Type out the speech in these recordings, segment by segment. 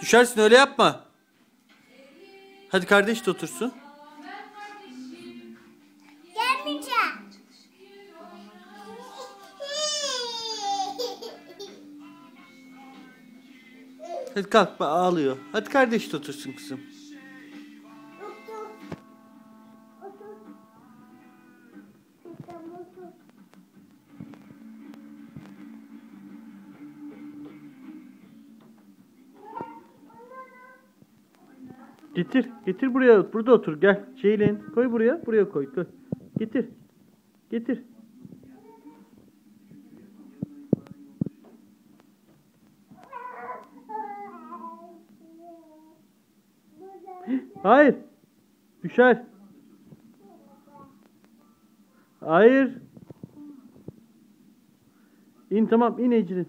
Düşersin öyle yapma. Hadi kardeş de otursun. Gelmeyeceğim. Hadi kalk ağlıyor. Hadi kardeş de otursun kızım. Getir. Getir buraya. Burada otur. Gel. Ceylin. Koy buraya. Buraya koy. koy. Getir. Getir. Hayır. Düşer. Hayır. İn tamam in Ecrin.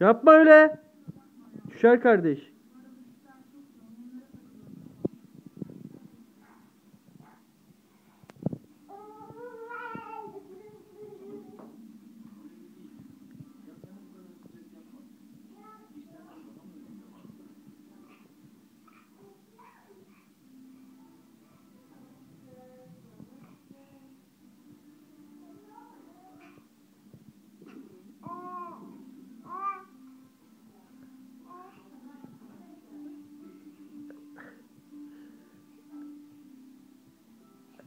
Yapma öyle. Düşer kardeş.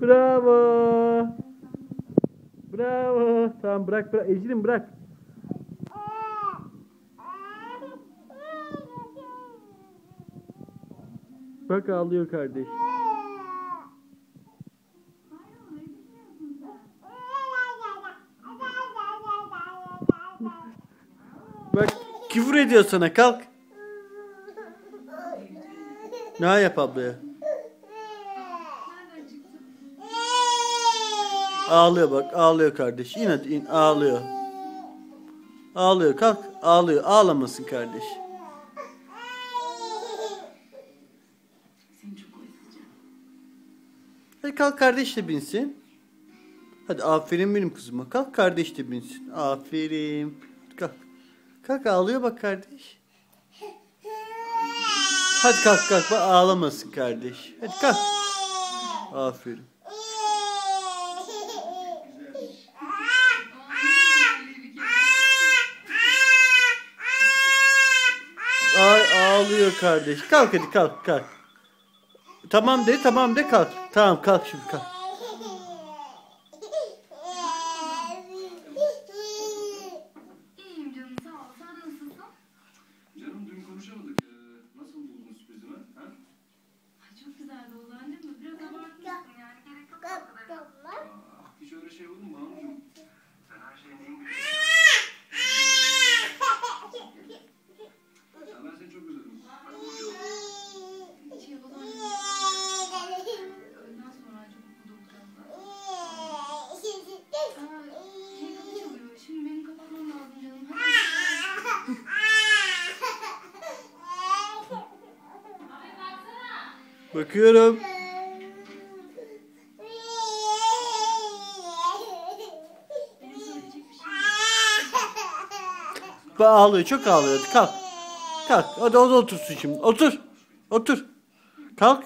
Bravo. Bravo. Tamam bırak bırak. Ecrin bırak. Bak ağlıyor kardeş. Bak küfür ediyor sana kalk. Ne yap ablaya? Ağlıyor bak ağlıyor kardeş. İn in ağlıyor. Ağlıyor kalk ağlıyor. Ağlamasın kardeş. Hadi kalk kardeş de binsin. Hadi aferin benim kızıma. Kalk kardeş de binsin. Aferin. Kalk. Kalk ağlıyor bak kardeş. Hadi kalk kalk bak ağlamasın kardeş. Hadi kalk. Aferin. Ay ağlıyor kardeş. Kalk hadi kalk kalk. Tamam de tamam de kalk. Tamam kalk şimdi kalk. Bakıyorum. Bak ağlıyor çok ağlıyor. Kalk. Kalk. Hadi o da otursun şimdi. Otur. Otur. Kalk.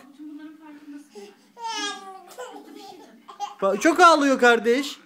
Çok ağlıyor kardeş.